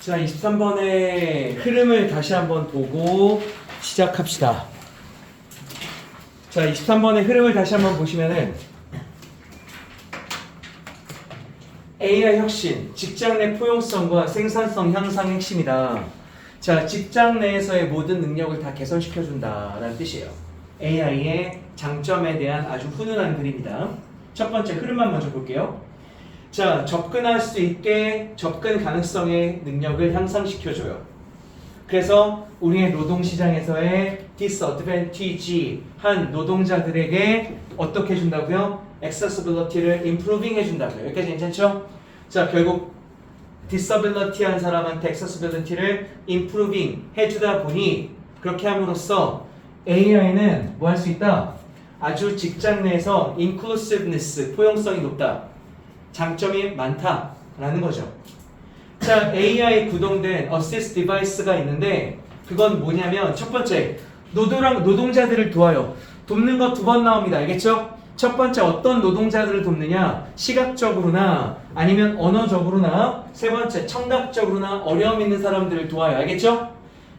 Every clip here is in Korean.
자, 23번의 흐름을 다시 한번 보고 시작합시다. 자, 23번의 흐름을 다시 한번 보시면은 AI 혁신, 직장 내 포용성과 생산성 향상의 핵심이다. 자, 직장 내에서의 모든 능력을 다 개선시켜준다라는 뜻이에요. AI의 장점에 대한 아주 훈훈한 그림이다. 첫 번째 흐름만 먼저 볼게요. 자, 접근할 수 있게 접근 가능성의 능력을 향상시켜줘요. 그래서 우리의 노동시장에서의 disadvantage 한 노동자들에게 어떻게 해준다고요? accessibility를 improving 해준다고요. 여기까지 괜찮죠? 자, 결국 disability 한 사람한테 accessibility를 improving 해주다 보니 그렇게 함으로써 AI는 뭐 할 수 있다? 아주 직장 내에서 inclusiveness, 포용성이 높다. 장점이 많다라는 거죠. 자, AI 구동된 assist device가 있는데 그건 뭐냐면 첫 번째 노동랑 노동자들을 도와요. 돕는 거 두 번 나옵니다. 알겠죠? 첫 번째 어떤 노동자들을 돕느냐? 시각적으로나 아니면 언어적으로나 세 번째 청각적으로나 어려움 있는 사람들을 도와요. 알겠죠?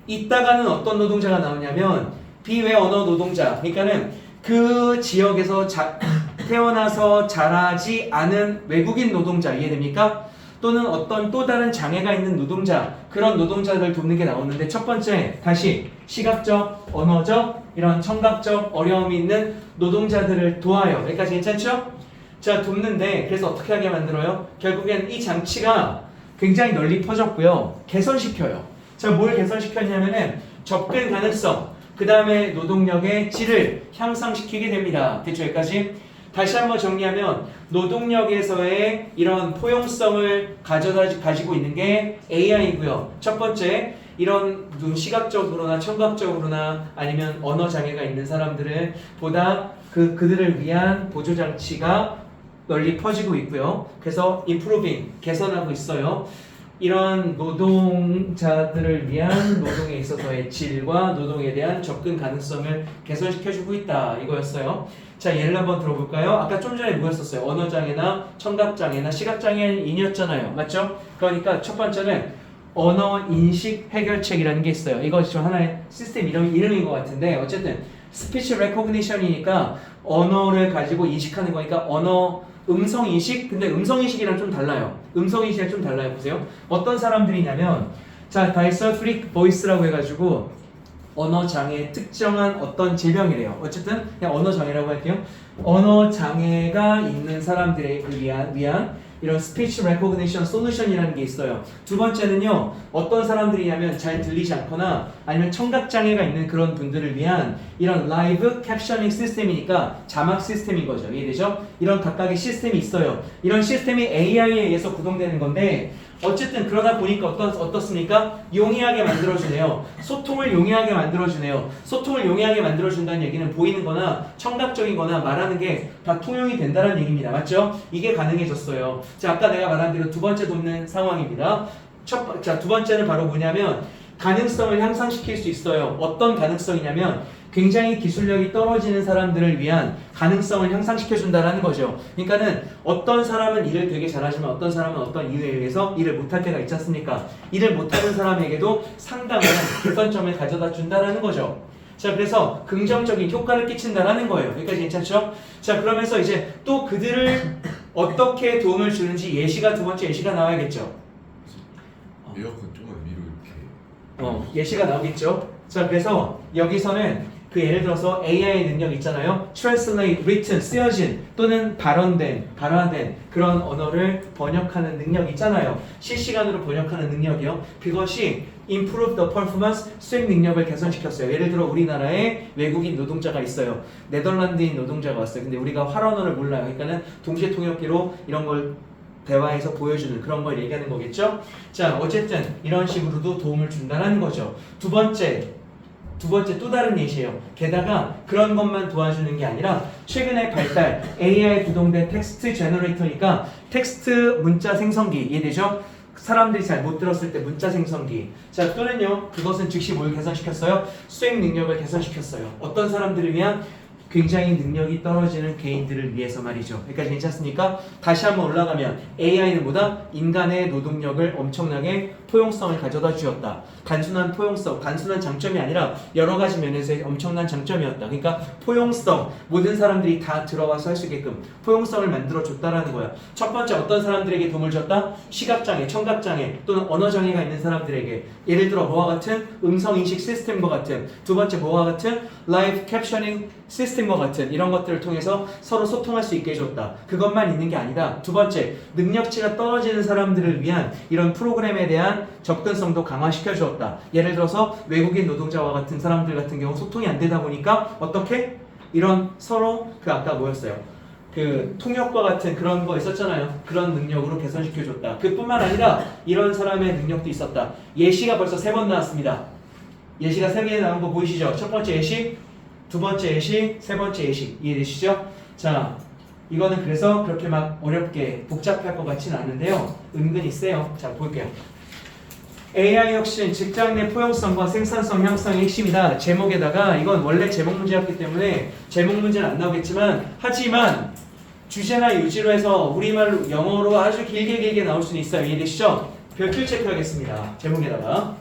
이따가는 어떤 노동자가 나오냐면 비외 언어 노동자. 그러니까는 그 지역에서 자, 태어나서 자라지 않은 외국인 노동자 이해됩니까? 또는 어떤 또 다른 장애가 있는 노동자 그런 노동자들 돕는 게 나오는데 첫 번째 다시 시각적, 언어적 이런 청각적 어려움이 있는 노동자들을 도와요. 여기까지 괜찮죠? 자 돕는데 그래서 어떻게 하게 만들어요? 결국엔 이 장치가 굉장히 널리 퍼졌고요. 개선시켜요. 자 뭘 개선시켰냐면은 접근 가능성 그 다음에 노동력의 질을 향상시키게 됩니다. 됐죠 여기까지? 다시 한번 정리하면 노동력에서의 이런 포용성을 가져다 가지고 있는 게 AI고요. 첫 번째 이런 눈 시각적으로나 청각적으로나 아니면 언어 장애가 있는 사람들을 보다 그 그들을 위한 보조 장치가 널리 퍼지고 있고요. 그래서 improving 개선하고 있어요. 이런 노동자들을 위한 노동에 있어서의 질과 노동에 대한 접근 가능성을 개선시켜주고 있다 이거였어요. 자 예를 한번 들어볼까요? 아까 좀 전에 뭐였었어요? 언어장애나 청각장애나 시각장애인이었잖아요. 맞죠? 그러니까 첫 번째는 언어 인식 해결책이라는 게 있어요. 이거 좀 하나의 시스템 이름, 이름인 것 같은데 어쨌든 스피치 레코그니션이니까 언어를 가지고 인식하는 거니까 언어 음성 인식 근데 음성 인식이랑 좀 달라요. 음성 인식이랑 좀 달라요. 보세요. 어떤 사람들이냐면 자 다이서프릭 보이스라고 해가지고 언어 장애 특정한 어떤 질병이래요. 어쨌든 그냥 언어 장애라고 할게요. 언어 장애가 있는 사람들에 위한 위한 이런 스피치 레코그니션 솔루션이라는 게 있어요. 두 번째는요. 어떤 사람들이냐면 잘 들리지 않거나 아니면 청각 장애가 있는 그런 분들을 위한 이런 라이브 캡셔닝 시스템이니까 자막 시스템인 거죠. 이해되죠? 이런 각각의 시스템이 있어요. 이런 시스템이 AI에 의해서 구동되는 건데 어쨌든 그러다 보니까 어떻, 어떻습니까? 용이하게 만들어주네요. 소통을 용이하게 만들어주네요. 소통을 용이하게 만들어준다는 얘기는 보이는 거나 청각적인 거나 말하는 게 다 통용이 된다는 얘기입니다. 맞죠? 이게 가능해졌어요. 자, 아까 내가 말한 대로 두 번째 돕는 상황입니다. 첫, 번- 자, 두 번째는 바로 뭐냐면 가능성을 향상시킬 수 있어요. 어떤 가능성이냐면 굉장히 기술력이 떨어지는 사람들을 위한 가능성을 향상시켜준다라는 거죠. 그러니까는 어떤 사람은 일을 되게 잘하지만 어떤 사람은 어떤 이유에 의해서 일을 못할 때가 있지 않습니까? 일을 못하는 사람에게도 상당한 개선점을 가져다 준다라는 거죠. 자, 그래서 긍정적인 효과를 끼친다라는 거예요. 여기까지 괜찮죠? 자, 그러면서 이제 또 그들을 어떻게 도움을 주는지 예시가 두 번째 예시가 나와야겠죠. 에어컨 조금 위로 이렇게 어, 예시가 나오겠죠. 자, 그래서 여기서는 그 예를 들어서 AI 능력 있잖아요. translate, written, 쓰여진 또는 발언된, 발화된 그런 언어를 번역하는 능력 있잖아요. 실시간으로 번역하는 능력이요. 그것이 improve the performance, 수행 능력을 개선시켰어요. 예를 들어 우리나라에 외국인 노동자가 있어요. 네덜란드인 노동자가 왔어요. 근데 우리가 활언어를 몰라요. 그러니까는 동시에 통역기로 이런 걸 대화에서 보여주는 그런 걸 얘기하는 거겠죠? 자, 어쨌든 이런 식으로도 도움을 준다는 거죠. 두 번째, 두 번째 또 다른 예시예요. 게다가 그런 것만 도와주는 게 아니라 최근에 발달 AI 구동된 텍스트 제너레이터니까 텍스트 문자 생성기 이해되죠? 사람들이 잘 못 들었을 때 문자 생성기. 자, 또는요. 그것은 즉시 뭘 개선시켰어요? 수행 능력을 개선시켰어요. 어떤 사람들을 위한 굉장히 능력이 떨어지는 개인들을 위해서 말이죠. 여기까지 괜찮습니까? 다시 한번 올라가면 AI는 뭐다? 인간의 노동력을 엄청나게 포용성을 가져다 주었다. 단순한 포용성, 단순한 장점이 아니라 여러 가지 면에서의 엄청난 장점이었다. 그러니까 포용성, 모든 사람들이 다 들어와서 할 수 있게끔 포용성을 만들어 줬다라는 거야. 첫 번째 어떤 사람들에게 도움을 줬다? 시각장애, 청각장애 또는 언어장애가 있는 사람들에게 예를 들어 뭐와 같은 음성인식 시스템과 같은 두 번째 뭐와 같은 라이브 캡셔닝 시스템 과 같은 이런 것들을 통해서 서로 소통할 수 있게 해줬다. 그것만 있는 게 아니다. 두 번째 능력치가 떨어지는 사람들을 위한 이런 프로그램에 대한 접근성도 강화시켜 주었다. 예를 들어서 외국인 노동자와 같은 사람들 같은 경우 소통이 안 되다 보니까 어떻게 이런 서로 그 아까 뭐였어요? 그 통역과 같은 그런 거 있었잖아요. 그런 능력으로 개선시켜 줬다. 그뿐만 아니라 이런 사람의 능력도 있었다. 예시가 벌써 세 번 나왔습니다. 예시가 세 개 나온 거 보이시죠? 첫 번째 예시, 두 번째 예시, 세 번째 예시 이해되시죠? 자, 이거는 그래서 그렇게 막 어렵게 복잡할 것 같지는 않은데요. 은근히 세요. 자, 볼게요. AI 혁신, 직장 내 포용성과 생산성 향상의 핵심이다. 제목에다가 이건 원래 제목 문제였기 때문에 제목 문제는 안 나오겠지만 하지만 주제나 유지로 해서 우리말로 영어로 아주 길게 길게 나올 수는 있어요. 이해되시죠? 별표 체크하겠습니다. 제목에다가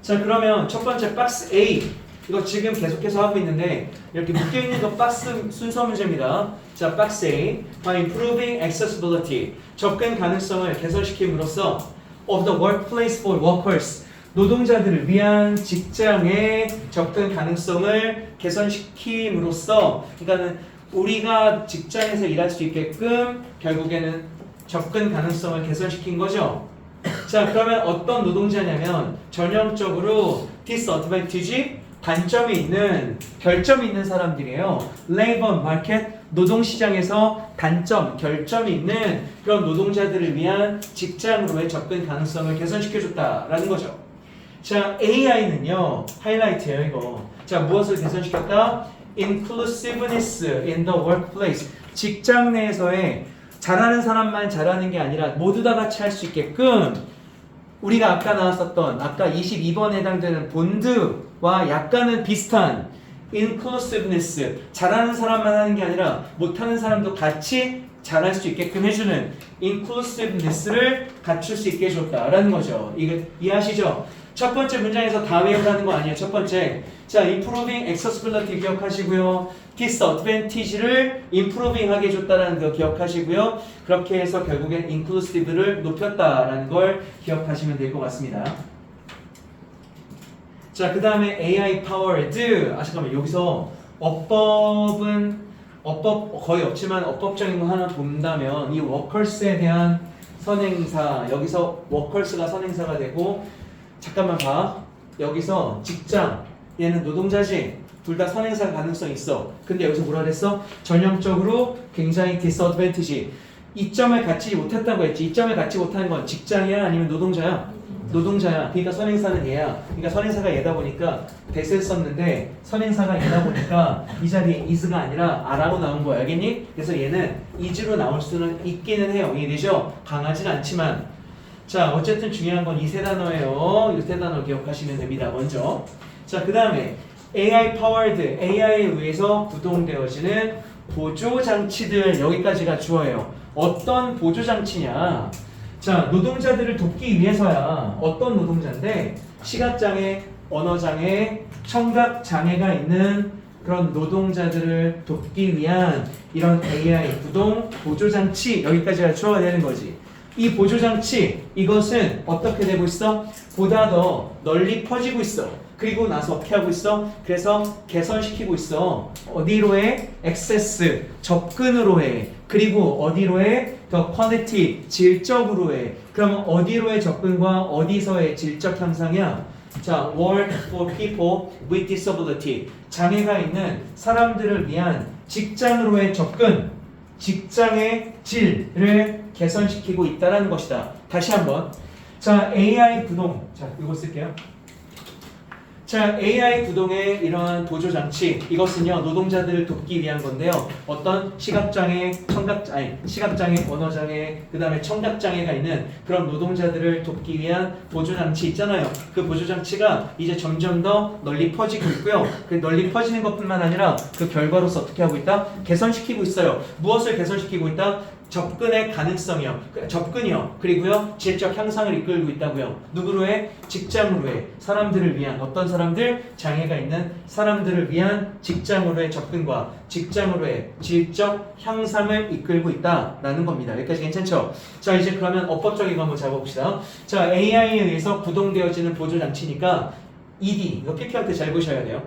자 그러면 첫 번째 박스 A 이거 지금 계속해서 하고 있는데 이렇게 묶여 있는 거 박스 순서 문제입니다. 자 박스 A by improving accessibility 접근 가능성을 개선시킴으로써 of the workplace for workers 노동자들을 위한 직장의 접근 가능성을 개선시킴으로써 그러니까는 우리가 직장에서 일할 수 있게끔 결국에는 접근 가능성을 개선시킨 거죠. 자 그러면 어떤 노동자냐면 전형적으로 disadvantage 단점이 있는 결점이 있는 사람들이에요. labor market 노동시장에서 단점, 결점이 있는 그런 노동자들을 위한 직장으로의 접근 가능성을 개선시켜줬다라는 거죠. 자 AI는요 하이라이트예요 이거. 자 무엇을 개선시켰다? inclusiveness in the workplace 직장 내에서의 잘하는 사람만 잘하는 게 아니라 모두 다 같이 할 수 있게끔 우리가 아까 나왔었던 아까 22번에 해당되는 본드 와 약간은 비슷한 inclusiveness 잘하는 사람만 하는 게 아니라 못하는 사람도 같이 잘할 수 있게끔 해주는 inclusiveness를 갖출 수 있게 해줬다라는 거죠. 이게 이해하시죠? 첫 번째 문장에서 다 외우라는 거 아니에요. 첫 번째. 자, improving accessibility 기억하시고요. disadvantage를 improving 하게 해줬다라는 거 기억하시고요. 그렇게 해서 결국엔 inclusive를 높였다라는 걸 기억하시면 될 것 같습니다. 자, 그 다음에 AI powered. 아, 잠깐만. 여기서 어법은 어법 거의 없지만 어법적인 거 하나 본다면 이 워커스에 대한 선행사 여기서 워커스가 선행사가 되고 잠깐만 봐. 여기서 직장 얘는 노동자지? 둘 다 선행사 가능성 있어. 근데 여기서 뭐라 그랬어? 전형적으로 굉장히 디스어드밴티지 이점을 갖지 못했다고 했지. 이점을 갖지 못하는 건 직장이야? 아니면 노동자야 노동자야. 그러니까 선행사는 얘야. 그러니까 선행사가 얘다 보니까 대세를 썼는데 선행사가 얘다 보니까 이 자리에 is가 아니라 a라고 나온 거야. 알겠니? 그래서 얘는 is로 나올 수는 있기는 해요. 이해되죠? 강하진 않지만. 자 어쨌든 중요한 건 이 세 단어예요. 이 세 단어 기억하시면 됩니다. 먼저. 자그 다음에 AI powered AI에 의해서 구동되어지는 보조 장치들 여기까지가 주어예요. 어떤 보조 장치냐 자 노동자들을 돕기 위해서야 어떤 노동자인데 시각장애 언어장애 청각장애가 있는 그런 노동자들을 돕기 위한 이런 AI 구동 보조장치 여기까지가 주어가 되는 거지 이 보조장치 이것은 어떻게 되고 있어? 보다 더 널리 퍼지고 있어. 그리고 나서 어떻게 하고 있어? 그래서 개선시키고 있어. 어디로 해? 액세스, 접근으로 해. 그리고 어디로 해? 더 퀄리티, 질적으로 해. 그럼 어디로의 접근과 어디서의 질적 향상이야? 자, work for people with disability. 장애가 있는 사람들을 위한 직장으로의 접근, 직장의 질을 개선시키고 있다는 것이다. 다시 한번. 자, AI 구동. 자, 이거 쓸게요. 자, AI 구동의 이러한 보조 장치 이것은요 노동자들을 돕기 위한 건데요. 어떤 시각장애, 청각 아니 시각장애, 언어장애, 그다음에 청각장애가 있는 그런 노동자들을 돕기 위한 보조 장치 있잖아요. 그 보조 장치가 이제 점점 더 널리 퍼지고 있고요. 그 널리 퍼지는 것뿐만 아니라 그 결과로서 어떻게 하고 있다? 개선시키고 있어요. 무엇을 개선시키고 있다? 접근의 가능성이요. 그 접근이요. 그리고요. 질적 향상을 이끌고 있다고요. 누구로의 직장으로의 사람들을 위한 어떤 사람들 장애가 있는 사람들을 위한 직장으로의 접근과 직장으로의 질적 향상을 이끌고 있다라는 겁니다. 여기까지 괜찮죠? 자 이제 그러면 어법적인 거 한번 잡아봅시다. 자 AI에 의해서 구동되어지는 보조 장치니까 ED 이거 PP할 때 잘 보셔야 돼요.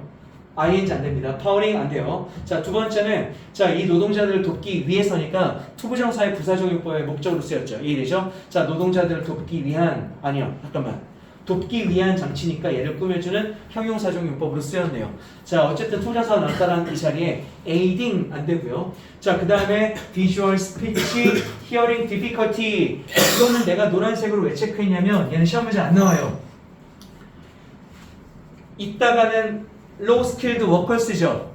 ING 안 됩니다. 파워링 안 돼요. 자, 두 번째는 자, 이 노동자들을 돕기 위해서니까 투부정사의 부사적용법의 목적으로 쓰였죠. 이해되죠? 자, 노동자들을 돕기 위한 아니요. 잠깐만. 돕기 위한 장치니까 얘를 꾸며주는 형용사적용법으로 쓰였네요. 자, 어쨌든 투부정사가 나왔다는 이 자리에 aiding 안 되고요. 자, 그 다음에 visual speech, hearing difficulty 이거는 내가 노란색으로 왜 체크했냐면 얘는 시험 문제 안 나와요. 이따가는 low skilled workers죠.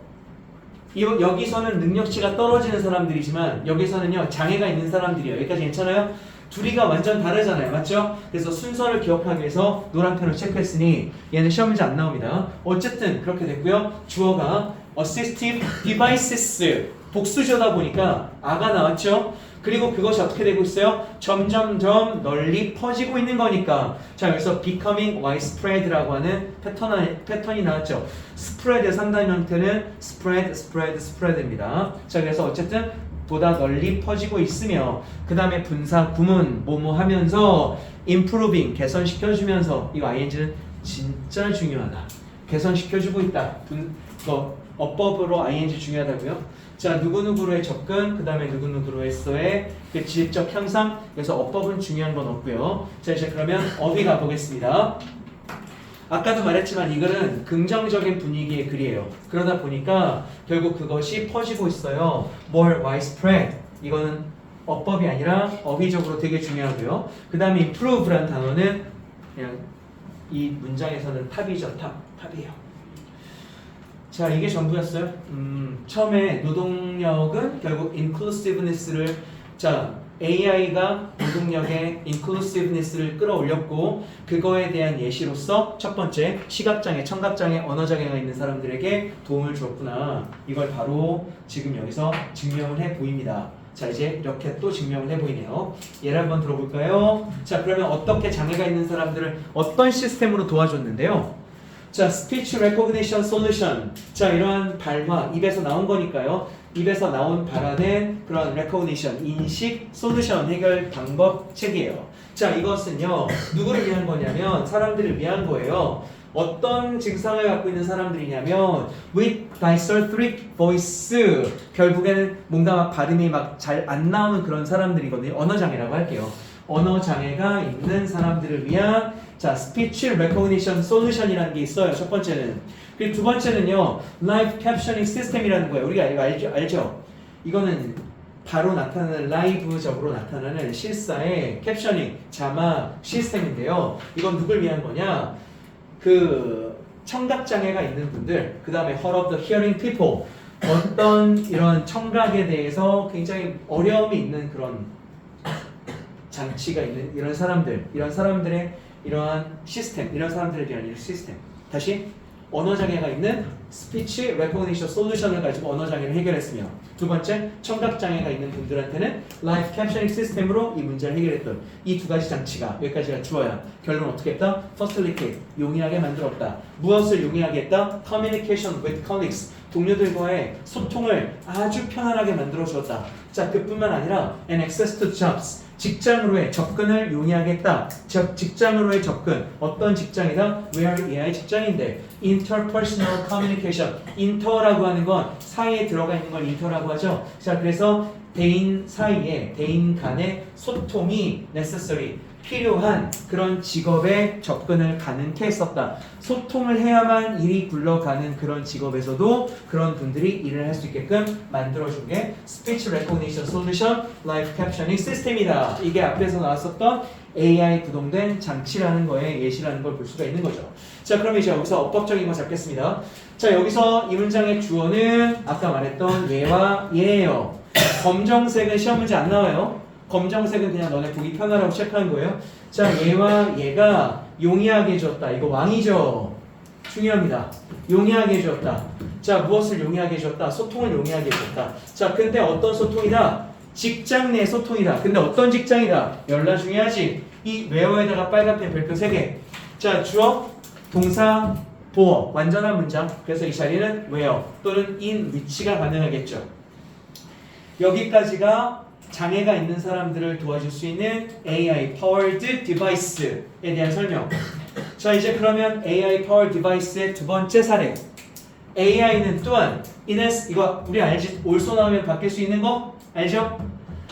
이- 여기서는 능력치가 떨어지는 사람들이지만 여기서는요 장애가 있는 사람들이에요. 여기까지 괜찮아요? 둘이가 완전 다르잖아요. 맞죠? 그래서 순서를 기억하기 위해서 노란 펜을 체크했으니 얘는 시험 문제 안 나옵니다. 어쨌든 그렇게 됐고요. 주어가 assistive devices 복수조다 보니까 아가 나왔죠? 그리고 그것이 어떻게 되고 있어요? 점점점 널리 퍼지고 있는 거니까. 자, 여기서 becoming widespread라고 하는 패턴, 패턴이 나왔죠. spread 상단 형태는 spread, spread, spread입니다. 자, 그래서 어쨌든 보다 널리 퍼지고 있으며 그 다음에 분사 구문 뭐뭐 하면서 improving 개선시켜주면서 이거 ing는 진짜 중요하다. 개선시켜주고 있다. 분, 어, 어법으로 ing 중요하다고요? 자 누구누구로의 접근 그 다음에 누구누구로에서의 그 질적 향상. 그래서 어법은 중요한 건 없고요. 자 이제 그러면 어휘 가보겠습니다. 아까도 말했지만 이거는 긍정적인 분위기의 글이에요. 그러다 보니까 결국 그것이 퍼지고 있어요. More widespread. 이거는 어법이 아니라 어휘적으로 되게 중요하고요. 그 다음에 improve라는 단어는 그냥 이 문장에서는 탑이죠. 탑 탑이에요 자 이게 전부였어요. 음, 처음에 노동력은 결국 inclusiveness를 자 AI가 노동력의 inclusiveness를 끌어올렸고 그거에 대한 예시로서 첫 번째 시각장애, 청각장애, 언어장애가 있는 사람들에게 도움을 줬구나. 이걸 바로 지금 여기서 증명을 해 보입니다. 자 이제 이렇게 또 증명을 해 보이네요. 예를 한번 들어볼까요? 자 그러면 어떻게 장애가 있는 사람들을 어떤 시스템으로 도와줬는데요? 자, speech recognition solution. 자, 이러한 발화, 입에서 나온 거니까요. 입에서 나온 발화된 그런 recognition, 인식, solution, 해결 방법 책이에요. 자, 이것은요, 누구를 위한 거냐면, 사람들을 위한 거예요. 어떤 증상을 갖고 있는 사람들이냐면, with dysarthric voice. 결국에는 뭔가 막 발음이 막 잘 안 나오는 그런 사람들이거든요. 언어 장애라고 할게요. 언어 장애가 있는 사람들을 위한 자 스피치 레코니션 솔루션이라는 게 있어요. 첫 번째는 그리고 두 번째는요 라이브 캡셔닝 시스템이라는 거예요. 우리가 이거 알죠? 알죠? 이거는 바로 나타나는 라이브적으로 나타나는 실사의 캡셔닝 자막 시스템인데요. 이건 누굴 위한 거냐? 그 청각 장애가 있는 분들, 그 다음에 hard of the hearing people 어떤 이런 청각에 대해서 굉장히 어려움이 있는 그런 장치가 있는 이런 사람들, 이런 사람들의 이러한 시스템, 이런 사람들에 대한 이 시스템. 다시 언어 장애가 있는 스피치 레코니션 솔루션을 가지고 언어 장애를 해결했으며 두 번째 청각 장애가 있는 분들한테는 라이프 캡셔닝 시스템으로 이 문제를 해결했던 이 두 가지 장치가 여기까지가 주어야 결론 어떻게 했다? Facilitate 용이하게 만들었다. 무엇을 용이하게 했다? Communication with colleagues 동료들과의 소통을 아주 편안하게 만들어 주었다. 자 그뿐만 아니라 an access to jobs 직장으로의 접근을 용이하게 했다. 즉 직장으로의 접근 어떤 직장이다? Where AI 직장인데 interpersonal communication inter라고 하는 건 사이에 들어가 있는 걸 inter라고 하죠. 자 그래서 대인 사이에 대인 간의 소통이 necessary 필요한 그런 직업에 접근을 가능케 했었다. 소통을 해야만 일이 굴러가는 그런 직업에서도 그런 분들이 일을 할 수 있게끔 만들어준 게 Speech Recognition Solution Live Captioning System이다. 이게 앞에서 나왔었던 AI 구동된 장치라는 거에 예시라는 걸 볼 수가 있는 거죠. 자, 그럼 이제 여기서 어법적인 거 잡겠습니다. 자, 여기서 이 문장의 주어는 아까 말했던 얘와 얘예요. 검정색은 시험 문제 안 나와요. 검정색은 그냥 너네 보기 편하라고 체크한 거예요. 자, 얘와 얘가 용이하게 해줬다. 이거 왕이죠. 중요합니다. 용이하게 해줬다. 자, 무엇을 용이하게 해줬다? 소통을 용이하게 해줬다. 자, 근데 어떤 소통이다? 직장 내 소통이다. 근데 어떤 직장이다? 열나 중요하지. 이 웨어에다가 빨간펜 별표 3개. 자, 주어, 동사, 보어. 완전한 문장. 그래서 이 자리는 where 또는 in 위치가 가능하겠죠. 여기까지가 장애가 있는 사람들을 도와줄 수 있는 AI powered device에 대한 설명. 자, 이제 그러면 AI powered device의 두 번째 사례. AI는 또한 이네스 이거 우리 알지? 올소 나오면 바뀔 수 있는 거 알죠?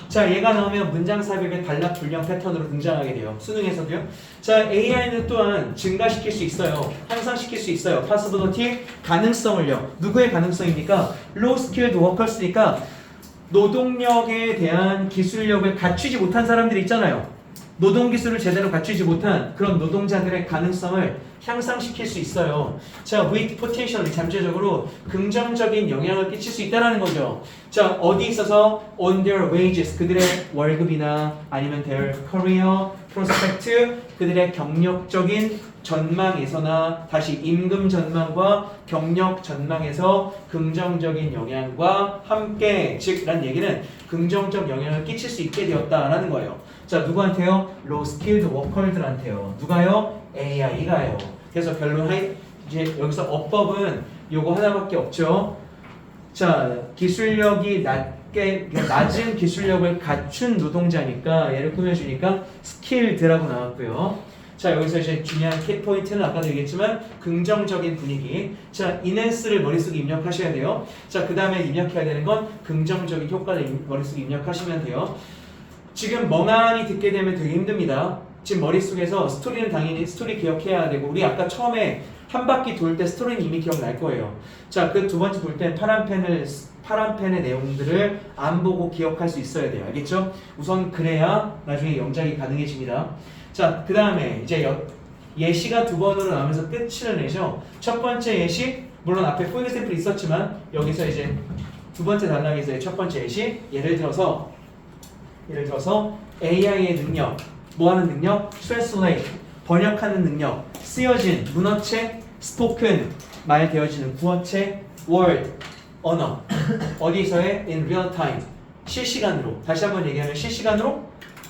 자, 얘가 나오면 문장 삽입의 단락 분량 패턴으로 등장하게 돼요. 수능에서도요. 자, AI는 또한 증가시킬 수 있어요. 향상시킬 수 있어요. possibility 가능성을요. 누구의 가능성입니까? low skilled workers니까 노동력에 대한 기술력을 갖추지 못한 사람들이 있잖아요. 노동 기술을 제대로 갖추지 못한 그런 노동자들의 가능성을 향상시킬 수 있어요. 자, with potential 잠재적으로 긍정적인 영향을 끼칠 수 있다라는 거죠. 자, 어디 있어서 on their wages 그들의 월급이나 아니면 their career prospect 그들의 경력적인 전망에서나 다시 임금 전망과 경력 전망에서 긍정적인 영향과 함께 즉란 얘기는 긍정적 영향을 끼칠 수 있게 되었다라는 거예요. 자 누구한테요? skilled worker들한테요. 누가요? AI가요. 그래서 결론 하이 이제 여기서 어법은 요거 하나밖에 없죠. 자 기술력이 낮게 낮은 기술력을 갖춘 노동자니까 얘를 꾸며주니까 skilled라고 나왔고요. 자 여기서 이제 중요한 키 포인트는 아까도 얘기했지만 긍정적인 분위기. 자 이넨스를 머릿속에 입력하셔야 돼요. 자그 다음에 입력해야 되는 건 긍정적인 효과를 입- 머릿속에 입력하시면 돼요. 지금 멍하니 듣게 되면 되게 힘듭니다. 지금 머릿속에서 스토리는 당연히 스토리 기억해야 되고 우리 아까 처음에 한 바퀴 돌 때 스토리는 이미 기억날 거예요. 자, 그 두 번째 돌 때 파란 펜을 파란 펜의 내용들을 안 보고 기억할 수 있어야 돼요. 알겠죠? 우선 그래야 나중에 영작이 가능해집니다. 자, 그 다음에 이제 여- 예시가 두 번으로 나오면서 끝을 내죠. 첫 번째 예시 물론 앞에 풀 샘플이 있었지만 여기서 이제 두 번째 단락에서의 첫 번째 예시 예를 들어서 예를 들어서 AI의 능력, 뭐 하는 능력? translate, 번역하는 능력, 쓰여진 문어체, spoken, 말되어지는 구어체, word, 언어, 어디서의? in real time, 실시간으로, 다시 한번 얘기하면 실시간으로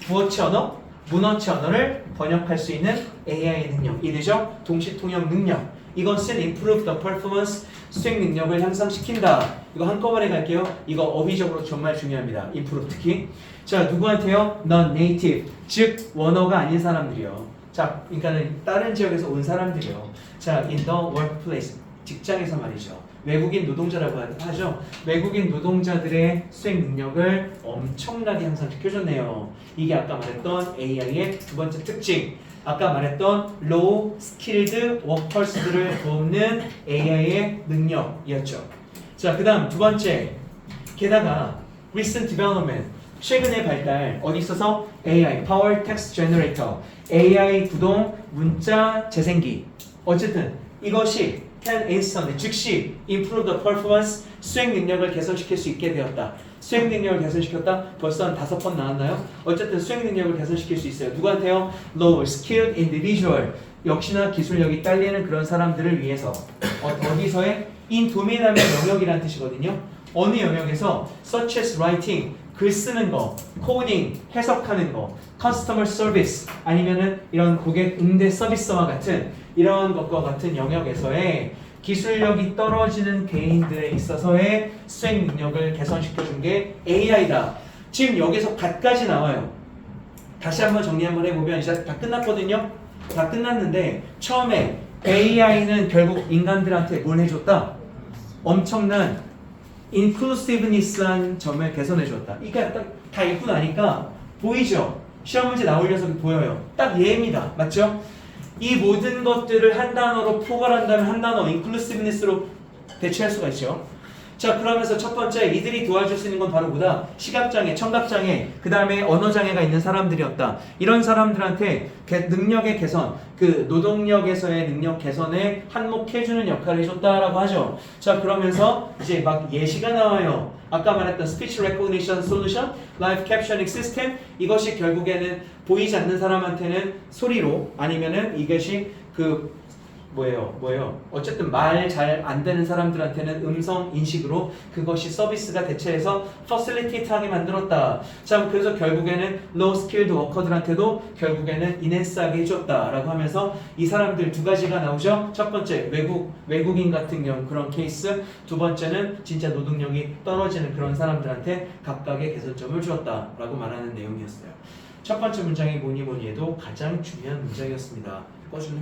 구어체 언어, 문어체 언어를 번역할 수 있는 AI의 능력, 이르죠? 동시통역 능력. 이것은 improve the performance, 수행 능력을 향상시킨다. 이거 한꺼번에 갈게요. 이거 어휘적으로 정말 중요합니다. improve 특히. 자, 누구한테요? non-native, 즉 원어가 아닌 사람들이요. 자, 그러니까는 다른 지역에서 온 사람들이요. 자, in the workplace, 직장에서 말이죠. 외국인 노동자라고 하죠. 외국인 노동자들의 수행 능력을 엄청나게 향상시켜줬네요. 이게 아까 말했던 AI의 두 번째 특징. 아까 말했던 low skilled workers들을 돕는 AI의 능력이었죠. 자, 그 다음 두 번째. 게다가 recent development 최근의 발달 어디 있어서 AI Power Text Generator AI 구동 문자 재생기 어쨌든 이것이 can instantly 즉시 improve the performance 수행 능력을 개선시킬 수 있게 되었다. 수행 능력을 개선시켰다. 벌써 한 다섯 번 나왔나요? 어쨌든 수행 능력을 개선시킬 수 있어요. 누구한테요? Low skilled individual 역시나 기술력이 딸리는 그런 사람들을 위해서 어, 어디서의 in domain 하면 영역이라는 뜻이거든요. 어느 영역에서 such as writing 글 쓰는 거, 코딩 해석하는 거, customer service 아니면은 이런 고객 응대 서비스와 같은 이런 것과 같은 영역에서의 기술력이 떨어지는 개인들에 있어서의 수행 능력을 개선시켜 준 게 AI다. 지금 여기서 갓까지 나와요. 다시 한번 정리 한번 해보면 이제 다 끝났거든요. 다 끝났는데 처음에 AI는 결국 인간들한테 뭘 해줬다? 엄청난 inclusiveness란 점을 개선해 주었다. 이게 딱다 읽고 나니까 보이죠? 시험 문제 나올 녀석이 보여요. 딱 얘입니다. 맞죠? 이 모든 것들을 한 단어로 포괄한다면 한 단어 inclusiveness로 대체할 수가 있죠. 자 그러면서 첫 번째 이들이 도와줄 수 있는 건 바로 뭐다? 시각장애, 청각장애, 그 다음에 언어장애가 있는 사람들이었다. 이런 사람들한테 개- 능력의 개선, 그 노동력에서의 능력 개선에 한몫해주는 역할을 해줬다라고 하죠. 자 그러면서 이제 막 예시가 나와요. 아까 말했던 Speech Recognition Solution, Live Captioning System 이것이 결국에는 보이지 않는 사람한테는 소리로 아니면은 이것이 그 뭐예요? 뭐예요? 어쨌든 말 잘 안 되는 사람들한테는 음성 인식으로 그것이 서비스가 대체해서 퍼실리테이트하게 만들었다. 자, 그래서 결국에는 low skilled worker들한테도 결국에는 인핸스하게 해줬다라고 하면서 이 사람들 두 가지가 나오죠. 첫 번째 외국 외국인 같은 경우 그런 케이스, 두 번째는 진짜 노동력이 떨어지는 그런 사람들한테 각각의 개선점을 주었다라고 말하는 내용이었어요. 첫 번째 문장이 뭐니 뭐니 해도 가장 중요한 문장이었습니다. 꺼줄래?